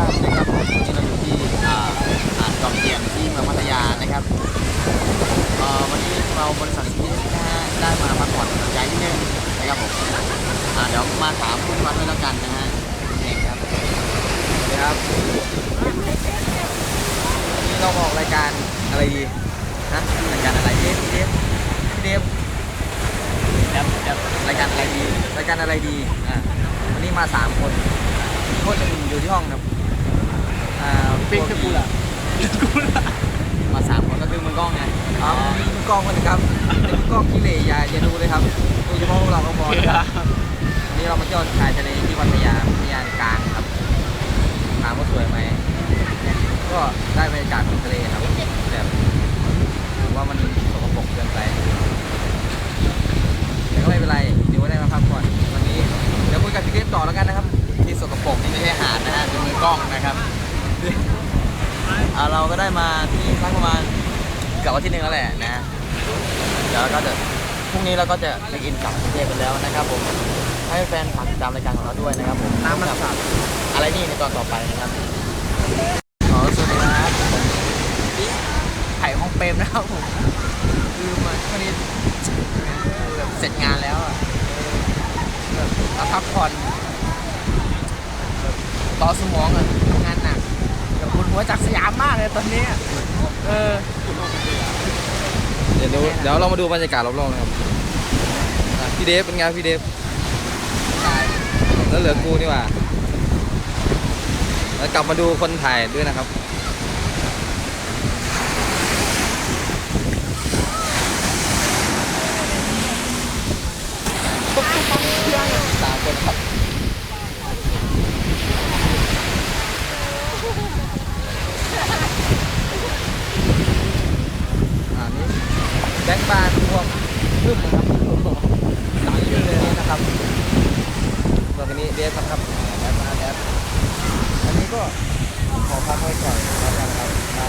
ท่านนะครับผมวันนี้เราอยู่ที่อ่าอ่านจอมเทียนที่เมืองพัทยานะครับเอ่อวันนี้เราบริษัทซีนะฮะได้มาพักผ่อนหย่อนใจนิดนึงนะครับผมอ่าเดี๋ยวมาถามคุณวัดด้วยแล้วกันนะฮะเองครับครับวันนี้เราออกรายการอะไรดีฮะรายการอะไรเดฟเดฟเดฟแอปแอปรายการอะไรดีรายการอะไรดีอ่าวันนี้มาสามคนอีกคนหนึ่งอยู่ที่ห้องครับ อ่าปิ๊กคือกูล่ะกูล่ะมาสามคนก็คือมือกล้องไงอ๋อมือกล้องคนหนึงครับเป็นมือกล้องขี้เหร่อย่าอย่าดูเลยครับดูเฉพาะพวกเราก็พอนะครับวันนี้เรามาเที่ยวชายทะเลที่พัทยาพัทยากลางครับถามว่าสวยไหมก็ได้บรรยากาศของทะเลครับแบบผมว่ามันสกปรกเกินไปแต่ก็ไม่เป็นไรเดี๋ยวได้มาพักผ่อนวันนี้เดี๋ยวคุยกับพี่เทปต่อแล้วกันนะครับ ที่สกปรกนี่ไม่ใช่หาดนะฮะเป็นมือกล้องนะครับ อ่าเราก็ได้มาที่พักประมาณเกับอาทิตย์หนึงแล้วแหละนะฮะเดี๋ยวเราก็จะพรุ่งนี้เราก็จะไปกินกลับกรุงเทพกันแล้วนะครับผมให้แฟนฝากติดตามรายการของเราด้วยนะครับผมน้ำมันสาดอะไรนี่ในตอนต่อไปนะครับขอสวัสดีครับผมไผ่ของเปรมนะครับผมคือมาวันนี้แบบเสร็จงานแล้วอะแบบมาพักผ่อนแบบต่อสมองอะทำงานหนักแบบ ปวดหัวจากสยามมากเลยตอนนี้ เออ เดี๋ยวดูเดี๋ยวเรามาดูบรรยากาศรอบๆนะครับอะพี่เดฟเป็นไงพี่เดฟแล้วเหลือกูนี่หว่าแล้วกลับมาดูคนถ่ายด้วยนะครับ สามคนครับอ่านี่แบ็คบาร์รวมพึ่มนะครับสามชื่อเลยนะครับตัวนี้เดฟครับแอดมาแอดอันนี้ก็ขอพักไว้ก่อนแล้วกันครับได้